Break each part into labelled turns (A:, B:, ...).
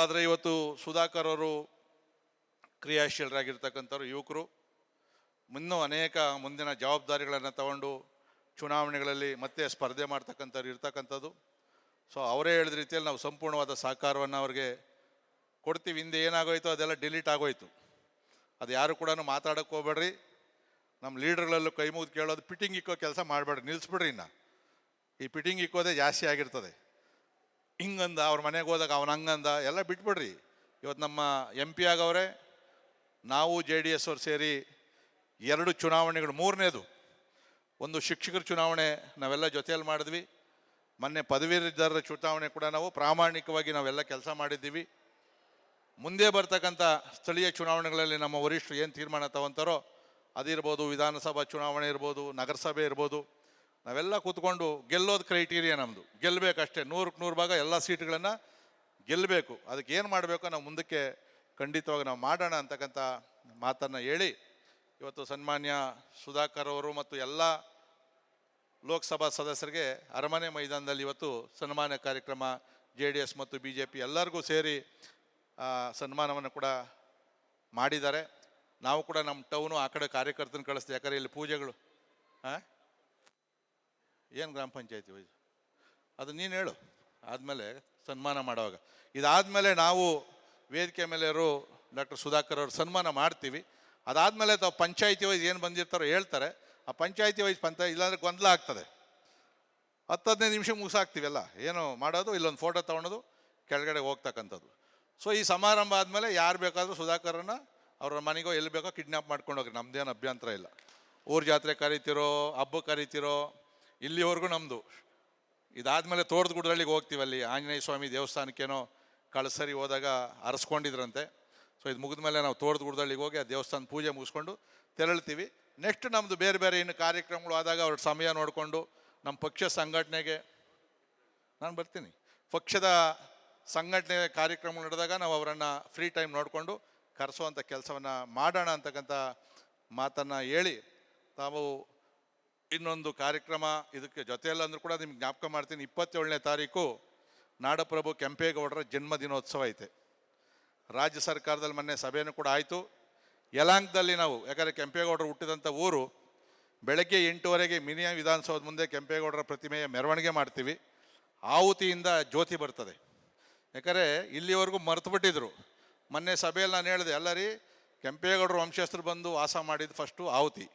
A: ಆದರೆ ಇವತ್ತು ಸುಧಾಕರ್ ಅವರು ಕ್ರಿಯಾಶೀಲರಾಗಿರ್ತಕ್ಕಂಥವ್ರು ಯುವಕರು. ಇನ್ನೂ ಅನೇಕ ಮುಂದಿನ ಜವಾಬ್ದಾರಿಗಳನ್ನು ತಗೊಂಡು ಚುನಾವಣೆಗಳಲ್ಲಿ ಮತ್ತೆ ಸ್ಪರ್ಧೆ ಮಾಡ್ತಕ್ಕಂಥವ್ರು ಇರ್ತಕ್ಕಂಥದ್ದು. ಸೊ ಅವರೇ ಹೇಳಿದ ರೀತಿಯಲ್ಲಿ ನಾವು ಸಂಪೂರ್ಣವಾದ ಸಹಕಾರವನ್ನು ಅವ್ರಿಗೆ ಕೊಡ್ತೀವಿ. ಹಿಂದೆ ಏನಾಗೋಯ್ತು ಅದೆಲ್ಲ ಡಿಲೀಟ್ ಆಗೋಯ್ತು. ಅದು ಯಾರು ಕೂಡ ಮಾತಾಡೋಕ್ಕೆ ಹೋಗ್ಬೇಡ್ರಿ. ನಮ್ಮ ಲೀಡರ್ಗಳಲ್ಲೂ ಕೈ ಮುಗಿದು ಕೇಳೋದು, ಪಿಟಿಂಗ್ ಇಕ್ಕೋ ಕೆಲಸ ಮಾಡಬೇಡ್ರಿ ನಿಲ್ಲಿಸ್ಬಿಡ್ರಿ ಇನ್ನು. ಈ ಪಿಟಿಂಗ್ ಇಕ್ಕೋದೇ ಜಾಸ್ತಿ ಆಗಿರ್ತದೆ. ಹಿಂಗಂದ, ಅವ್ರ ಮನೆಗೆ ಹೋದಾಗ ಅವನ ಹಂಗಂದ, ಎಲ್ಲ ಬಿಟ್ಬಿಡ್ರಿ. ಇವತ್ತು ನಮ್ಮ ಎಂ ಪಿ ಆಗವ್ರೆ, ನಾವು ಜೆ ಡಿ ಎಸ್ ಅವ್ರು ಸೇರಿ ಎರಡು ಚುನಾವಣೆಗಳು, ಮೂರನೇದು. ಒಂದು ಶಿಕ್ಷಕರ ಚುನಾವಣೆ ನಾವೆಲ್ಲ ಜೊತೆಯಲ್ಲಿ ಮಾಡಿದ್ವಿ. ಮೊನ್ನೆ ಪದವೀಧರರ ಚುನಾವಣೆ ಕೂಡ ನಾವು ಪ್ರಾಮಾಣಿಕವಾಗಿ ನಾವೆಲ್ಲ ಕೆಲಸ ಮಾಡಿದ್ದೀವಿ. ಮುಂದೆ ಬರ್ತಕ್ಕಂಥ ಸ್ಥಳೀಯ ಚುನಾವಣೆಗಳಲ್ಲಿ ನಮ್ಮ ವರಿಷ್ಠರು ಏನು ತೀರ್ಮಾನ ತಗೊಂತಾರೋ, ಅದಿರ್ಬೋದು ವಿಧಾನಸಭಾ ಚುನಾವಣೆ ಇರ್ಬೋದು, ನಗರಸಭೆ ಇರ್ಬೋದು ನಾವೆಲ್ಲ ಕೂತ್ಕೊಂಡು ಗೆಲ್ಲೋದು ಕ್ರೈಟೀರಿಯಾ ನಮ್ಮದು ಗೆಲ್ಲಬೇಕಷ್ಟೇ ನೂರಕ್ಕೆ ನೂರು ಭಾಗ ಎಲ್ಲ ಸೀಟ್ಗಳನ್ನು ಗೆಲ್ಲಬೇಕು ಅದಕ್ಕೆ ಏನು ಮಾಡಬೇಕು ನಾವು ಮುಂದಕ್ಕೆ ಖಂಡಿತವಾಗಿ ನಾವು ಮಾಡೋಣ ಅಂತಕ್ಕಂಥ ಮಾತನ್ನು ಹೇಳಿ ಇವತ್ತು ಸನ್ಮಾನ್ಯ ಸುಧಾಕರ್ ಅವರು ಮತ್ತು ಎಲ್ಲ ಲೋಕಸಭಾ ಸದಸ್ಯರಿಗೆ ಅರಮನೆ ಮೈದಾನದಲ್ಲಿ ಇವತ್ತು ಸನ್ಮಾನ ಕಾರ್ಯಕ್ರಮ, ಜೆ ಡಿ ಎಸ್ ಮತ್ತು ಬಿ ಜೆ ಪಿ ಎಲ್ಲರಿಗೂ ಸೇರಿ ಸನ್ಮಾನವನ್ನು ಕೂಡ ಮಾಡಿದ್ದಾರೆ. ನಾವು ಕೂಡ ನಮ್ಮ ಟೌನು ಆ ಕಡೆ ಕಾರ್ಯಕರ್ತನ ಕಳಿಸ್ತೀವಿ ಯಾಕಂದರೆ ಇಲ್ಲಿ ಪೂಜೆಗಳು ಹಾಂ ಏನು ಗ್ರಾಮ ಪಂಚಾಯತಿ ವೈಸ್? ಅದು ನೀನು ಹೇಳು. ಆದಮೇಲೆ ಸನ್ಮಾನ ಮಾಡುವಾಗ. ಇದಾದಮೇಲೆ ನಾವು ವೇದಿಕೆ ಮೇಲೆಯವರು ಡಾಕ್ಟರ್ ಸುಧಾಕರ್ ಅವರು ಸನ್ಮಾನ ಮಾಡ್ತೀವಿ. ಅದಾದಮೇಲೆ ತಾವು ಪಂಚಾಯತಿ ವೈಸ್ ಏನು ಬಂದಿರ್ತಾರೋ ಹೇಳ್ತಾರೆ. ಆ ಪಂಚಾಯತಿ ವೈಸ್ ಪಂಚ ಇಲ್ಲಾಂದ್ರೆ ಗೊಂದಲ ಆಗ್ತದೆ. ಹತ್ತು ಹದಿನೈದು ನಿಮಿಷ ಮುಗಿಸಾಕ್ತೀವಲ್ಲ ಏನು ಮಾಡೋದು, ಇಲ್ಲೊಂದು ಫೋಟೋ ತೊಗೊಳೋದು, ಕೆಳಗಡೆ ಹೋಗ್ತಕ್ಕಂಥದ್ದು. ಸೊ ಈ ಸಮಾರಂಭ ಆದಮೇಲೆ ಯಾರು ಬೇಕಾದರೂ ಸುಧಾಕರನ್ನ ಅವ್ರ ಮನೆಗೋ ಎಲ್ಲಿ ಬೇಕೋ ಕಿಡ್ನಾಪ್ ಮಾಡ್ಕೊಂಡು ಹೋಗ್ರಿ. ನಮ್ದೇನು ಅಭ್ಯಂತರ ಇಲ್ಲ. ಊರ ಜಾತ್ರೆ ಕರಿತಿರೋ, ಹಬ್ಬ ಕರಿತಿರೋ ಇಲ್ಲಿವರೆಗೂ ನಮ್ಮದು ಇದಾದಮೇಲೆ ತೋರ್ದ ಗುಡ್ಡಳ್ಳಿಗೆ ಹೋಗ್ತೀವಿ ಅಲ್ಲಿ ಆಂಜನೇಯ ಸ್ವಾಮಿ ದೇವಸ್ಥಾನಕ್ಕೇನೋ ಕಳಸರಿ ಹೋದಾಗ ಅರಸ್ಕೊಂಡಿದ್ರಂತೆ. ಸೊ ಇದು ಮುಗಿದ ಮೇಲೆ ನಾವು ತೋಟದ ಗುಡ್ದಳ್ಳಿಗೆ ಹೋಗಿ ಆ ದೇವಸ್ಥಾನ ಪೂಜೆ ಮುಗಿಸ್ಕೊಂಡು ತೆರಳ್ತೀವಿ. ನೆಕ್ಸ್ಟ್ ನಮ್ಮದು ಬೇರೆ ಬೇರೆ ಇನ್ನು ಕಾರ್ಯಕ್ರಮಗಳು ಆದಾಗ ಅವ್ರ ಸಮಯ ನೋಡಿಕೊಂಡು ನಮ್ಮ ಪಕ್ಷ ಸಂಘಟನೆಗೆ, ನಾನು ಬರ್ತೀನಿ. ಪಕ್ಷದ ಸಂಘಟನೆ ಕಾರ್ಯಕ್ರಮ ನಡೆದಾಗ ನಾವು ಅವರನ್ನು ಫ್ರೀ ಟೈಮ್ ನೋಡಿಕೊಂಡು ಕರೆಸೋವಂಥ ಕೆಲಸವನ್ನು ಮಾಡೋಣ ಅಂತಕ್ಕಂಥ ಮಾತನ್ನು ಹೇಳಿ ತಾವು ಇನ್ನೊಂದು ಕಾರ್ಯಕ್ರಮ ಇದಕ್ಕೆ ಜೊತೆಯಲ್ಲ ಅಂದರೂ ಕೂಡ ನಿಮ್ಗೆ ಜ್ಞಾಪಕ ಮಾಡ್ತೀನಿ. ಇಪ್ಪತ್ತೇಳನೇ ತಾರೀಕು ನಾಡಪ್ರಭು ಕೆಂಪೇಗೌಡರ ಜನ್ಮ ದಿನೋತ್ಸವ ಐತೆ. ರಾಜ್ಯ ಸರ್ಕಾರದಲ್ಲಿ ಮೊನ್ನೆ ಸಭೆಯೂ ಕೂಡ ಆಯಿತು. ಯಲಾಂಕದಲ್ಲಿ ನಾವು, ಯಾಕಂದರೆ ಕೆಂಪೇಗೌಡರು ಹುಟ್ಟಿದಂಥ ಊರು, ಬೆಳಗ್ಗೆ ಎಂಟುವರೆಗೆ ಮಿನಿಯ ವಿಧಾನಸೌಧ ಮುಂದೆ ಕೆಂಪೇಗೌಡರ ಪ್ರತಿಮೆಯ ಮೆರವಣಿಗೆ ಮಾಡ್ತೀವಿ. ಆಹುತಿಯಿಂದ ಜ್ಯೋತಿ ಬರ್ತದೆ. ಯಾಕಂದರೆ ಇಲ್ಲಿವರೆಗೂ ಮರೆತು ಬಿಟ್ಟಿದ್ರು. ಮೊನ್ನೆ ಸಭೆಯಲ್ಲಿ ನಾನು ಹೇಳಿದೆ ಎಲ್ಲರಿ ಕೆಂಪೇಗೌಡರು ವಂಶಸ್ಥರು ಬಂದು ವಾಸ ಮಾಡಿದ್ದು ಫಸ್ಟು ಆಹುತಿ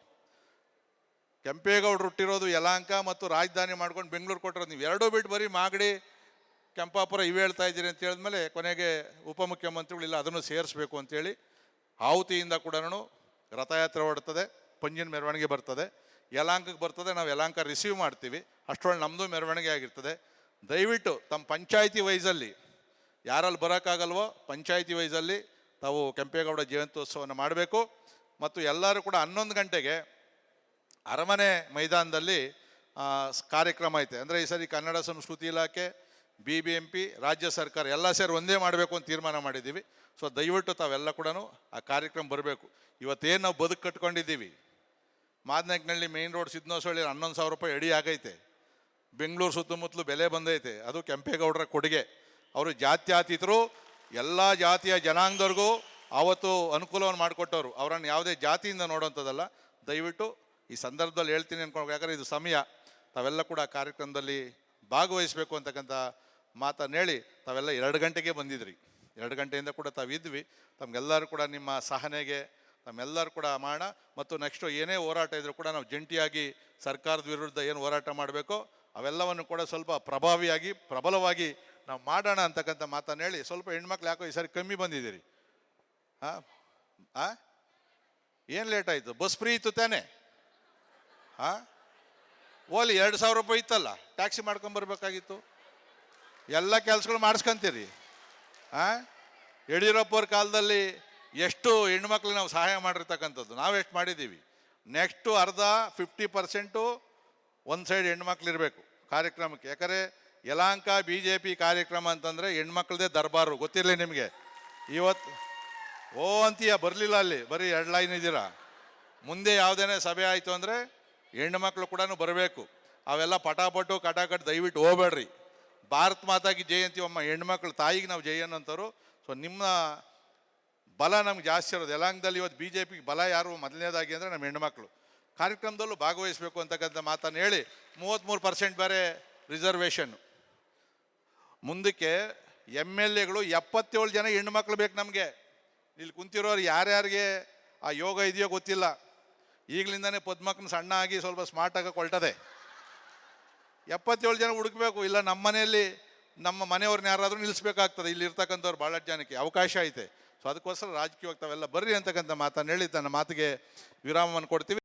A: ಕೆಂಪೇಗೌಡರು ಹುಟ್ಟಿರೋದು ಯಲಾಂಕ ಮತ್ತು ರಾಜಧಾನಿ ಮಾಡ್ಕೊಂಡು ಬೆಂಗಳೂರು ಕೊಟ್ಟಿರೋದು. ನೀವು ಎರಡೂ ಬಿಟ್ಟು ಬರೀ ಮಾಗಡಿ, ಕೆಂಪಾಪುರ ಇವು ಹೇಳ್ತಾ ಇದ್ದೀರಿ ಅಂತ ಹೇಳಿದ್ಮೇಲೆ ಕೊನೆಗೆ ಉಪಮುಖ್ಯಮಂತ್ರಿಗಳು ಇಲ್ಲ, ಅದನ್ನು ಸೇರಿಸ್ಬೇಕು ಅಂತೇಳಿ ಆಹುತಿಯಿಂದ ಕೂಡ ರಥಯಾತ್ರೆ ಹೊಡ್ತದೆ ಪಂಜಿನ ಮೆರವಣಿಗೆ ಬರ್ತದೆ. ಯಲಾಂಕಕ್ಕೆ ಬರ್ತದೆ, ನಾವು ಯಲಾಂಕ ರಿಸೀವ್ ಮಾಡ್ತೀವಿ. ಅಷ್ಟರೊಳಗೆ ನಮ್ಮದು ಮೆರವಣಿಗೆ ಆಗಿರ್ತದೆ. ದಯವಿಟ್ಟು ತಮ್ಮ ಪಂಚಾಯಿತಿ ವೈಸಲ್ಲಿ ಯಾರಲ್ಲಿ ಬರೋಕ್ಕಾಗಲ್ವೋ ಪಂಚಾಯಿತಿ ವೈಸಲ್ಲಿ ತಾವು ಕೆಂಪೇಗೌಡ ಜಯಂತ್ಯೋತ್ಸವವನ್ನು ಮಾಡಬೇಕು. ಮತ್ತು ಎಲ್ಲರೂ ಕೂಡ ಹನ್ನೊಂದು ಗಂಟೆಗೆ ಅರಮನೆ ಮೈದಾನದಲ್ಲಿ ಕಾರ್ಯಕ್ರಮ ಐತೆ. ಅಂದರೆ ಈ ಸರಿ ಕನ್ನಡ ಸಂಸ್ಕೃತಿ ಇಲಾಖೆ ಬಿ ಬಿ ಎಂ ಪಿ ರಾಜ್ಯ ಸರ್ಕಾರ ಎಲ್ಲ ಸೇರಿ ಒಂದೇ ಮಾಡಬೇಕು ಅಂತ ತೀರ್ಮಾನ ಮಾಡಿದ್ದೀವಿ. ಸೊ ದಯವಿಟ್ಟು ತಾವೆಲ್ಲ ಕೂಡ ಆ ಕಾರ್ಯಕ್ರಮ ಬರಬೇಕು. ಇವತ್ತೇನು ನಾವು ಬದುಕು ಕಟ್ಕೊಂಡಿದ್ದೀವಿ. ಮಾದನಾಯಕನಹಳ್ಳಿ ಮೇನ್ ರೋಡ್ ಸಿದ್ನೋಸಳ್ಳಿ ಹನ್ನೊಂದು ಸಾವಿರ ರೂಪಾಯಿ ಎಡಿ ಆಗೈತೆ. ಬೆಂಗಳೂರು ಸುತ್ತಮುತ್ತಲು ಬೆಲೆ ಬಂದೈತೆ. ಅದು ಕೆಂಪೇಗೌಡರ ಕೊಡುಗೆ. ಅವರು ಜಾತ್ಯಾತೀತರು, ಎಲ್ಲ ಜಾತಿಯ ಜನಾಂಗದವ್ರಿಗೂ ಆವತ್ತು ಅನುಕೂಲವನ್ನು ಮಾಡಿಕೊಟ್ಟವರು. ಅವರನ್ನು ಯಾವುದೇ ಜಾತಿಯಿಂದ ನೋಡೋಂಥದ್ದಲ್ಲ. ದಯವಿಟ್ಟು ಈ ಸಂದರ್ಭದಲ್ಲಿ ಹೇಳ್ತೀನಿ ಅನ್ಕೊಂಡು ಯಾಕಂದರೆ ಇದು ಸಮಯ. ತಾವೆಲ್ಲ ಕೂಡ ಕಾರ್ಯಕ್ರಮದಲ್ಲಿ ಭಾಗವಹಿಸಬೇಕು ಅಂತಕ್ಕಂಥ ಮಾತನ್ನು ಹೇಳಿ ತಾವೆಲ್ಲ ಎರಡು ಗಂಟೆಗೆ ಬಂದಿದ್ರಿ. ಎರಡು ಗಂಟೆಯಿಂದ ಕೂಡ ತಾವಿದ್ವಿ. ತಮಗೆಲ್ಲರೂ ಕೂಡ ನಿಮ್ಮ ಸಹನೆಗೆ, ತಮ್ಮೆಲ್ಲರೂ ಕೂಡ ಮಾಡೋಣ ಮತ್ತು ನೆಕ್ಸ್ಟು ಏನೇ ಹೋರಾಟ ಇದ್ರೂ ಕೂಡ ನಾವು ಜಂಟಿಯಾಗಿ ಸರ್ಕಾರದ ವಿರುದ್ಧ ಏನು ಹೋರಾಟ ಮಾಡಬೇಕೋ ಅವೆಲ್ಲವನ್ನು ಕೂಡ ಸ್ವಲ್ಪ ಪ್ರಭಾವಿಯಾಗಿ, ಪ್ರಬಲವಾಗಿ ನಾವು ಮಾಡೋಣ ಅಂತಕ್ಕಂಥ ಮಾತನ್ನು ಹೇಳಿ ಸ್ವಲ್ಪ ಹೆಣ್ಮಕ್ಳು ಯಾಕೋ ಈ ಸಾರಿ ಕಮ್ಮಿ ಬಂದಿದ್ದೀರಿ. ಹಾಂ ಹಾಂ ಏನು ಲೇಟ್ ಆಯಿತು? ಬಸ್ ಫ್ರೀ ಇತ್ತು ತಾನೇ? ಹಾಂ ಓಲಿ ಎರಡು ಸಾವಿರ ರೂಪಾಯಿ ಇತ್ತಲ್ಲ, ಟ್ಯಾಕ್ಸಿ ಮಾಡ್ಕೊಂಬರ್ಬೇಕಾಗಿತ್ತು ಎಲ್ಲ ಕೆಲಸಗಳು ಮಾಡಿಸ್ಕೊಂತೀರಿ. ಹಾಂ ಯಡಿಯೂರಪ್ಪವ್ರ ಕಾಲದಲ್ಲಿ ಎಷ್ಟು ಹೆಣ್ಮಕ್ಳಿಗೆ ನಾವು ಸಹಾಯ ಮಾಡಿರ್ತಕ್ಕಂಥದ್ದು, ನಾವು ಎಷ್ಟು ಮಾಡಿದ್ದೀವಿ ನೆಕ್ಸ್ಟು ಅರ್ಧ ಫಿಫ್ಟಿ ಪರ್ಸೆಂಟು ಒಂದು ಸೈಡ್ ಹೆಣ್ಮಕ್ಳು ಇರಬೇಕು ಕಾರ್ಯಕ್ರಮಕ್ಕೆ. ಯಾಕಂದರೆ ಯಲಾಂಕ ಬಿ ಜೆ ಪಿ ಕಾರ್ಯಕ್ರಮ ಅಂತಂದರೆ ಹೆಣ್ಮಕ್ಳದೇ ದರ್ಬಾರು, ಗೊತ್ತಿರಲಿ ನಿಮಗೆ. ಇವತ್ತು ಓ ಅಂತೀಯ, ಬರಲಿಲ್ಲ ಅಲ್ಲಿ, ಬರೀ ಎರಡು ಲೈನ್ ಇದ್ದೀರಾ. ಮುಂದೆ ಯಾವುದೇನೇ ಸಭೆ ಆಯಿತು ಅಂದರೆ ಹೆಣ್ಣು ಮಕ್ಕಳು ಕೂಡ ಬರಬೇಕು. ಅವೆಲ್ಲ ಪಟಾಪಟು, ಕಟಾಕಟ್ ದಯವಿಟ್ಟು ಹೋಗ್ಬೇಡ್ರಿ. ಭಾರತ್ ಮಾತಾಗಿ ಜಯಂತಿ ಒಮ್ಮ ಹೆಣ್ಮಕ್ಳು ತಾಯಿಗೆ ನಾವು ಜೈ ಅಂತಾರೋ ಸೊ ನಿಮ್ಮ ಬಲ ನಮ್ಗೆ ಜಾಸ್ತಿ ಇರೋದು. ಯಲಾಂಗದಲ್ಲಿ ಇವತ್ತು ಬಿ ಜೆ ಪಿಗೆ ಬಲ ಯಾರು? ಮೊದಲನೇದಾಗಿ ಅಂದರೆ ನಮ್ಮ ಹೆಣ್ಮಕ್ಳು ಕಾರ್ಯಕ್ರಮದಲ್ಲೂ ಭಾಗವಹಿಸಬೇಕು ಅಂತಕ್ಕಂಥ ಮಾತನ್ನು ಹೇಳಿ ಮೂವತ್ತ್ಮೂರು ಪರ್ಸೆಂಟ್ ಬೇರೆ ರಿಸರ್ವೇಷನ್ನು ಮುಂದಕ್ಕೆ ಎಂ ಎಲ್ ಎಗಳು ಎಪ್ಪತ್ತೇಳು ಜನ ಮಕ್ಕಳು ಬೇಕು ನಮಗೆ. ಇಲ್ಲಿ ಕುಂತಿರೋರು ಯಾರ್ಯಾರಿಗೆ? ಆ ಯೋಗ ಇದೆಯೋ ಗೊತ್ತಿಲ್ಲ. ಈಗಲಿಂದನೇ ಪದ್ಮಕ್ಕನ ಸಣ್ಣ ಆಗಿ ಸ್ವಲ್ಪ ಸ್ಮಾರ್ಟ್ ಆಗಿ ಹೊಲ್ಟದೆ ಎಪ್ಪತ್ತೇಳು ಜನ ಹುಡುಕ್ಬೇಕು, ಇಲ್ಲ ನಮ್ಮ ಮನೆಯಲ್ಲಿ ನಮ್ಮ ಮನೆಯವ್ರನ್ನ ಯಾರಾದರೂ ನಿಲ್ಲಿಸ್ಬೇಕಾಗ್ತದೆ. ಇಲ್ಲಿ ಇರ್ತಕ್ಕಂಥವ್ರು ಭಾಳ ಜನಕ್ಕೆ ಅವಕಾಶ ಐತೆ. ಸೊ, ಅದಕ್ಕೋಸ್ಕರ ರಾಜಕೀಯವಾಗಿ ತಾವೆಲ್ಲ ಬರ್ರಿ ಅಂತಕ್ಕಂಥ ಮಾತನ್ನು ಹೇಳಿ ತನ್ನ ಮಾತಿಗೆ ವಿರಾಮವನ್ನು ಕೊಡ್ತೀವಿ.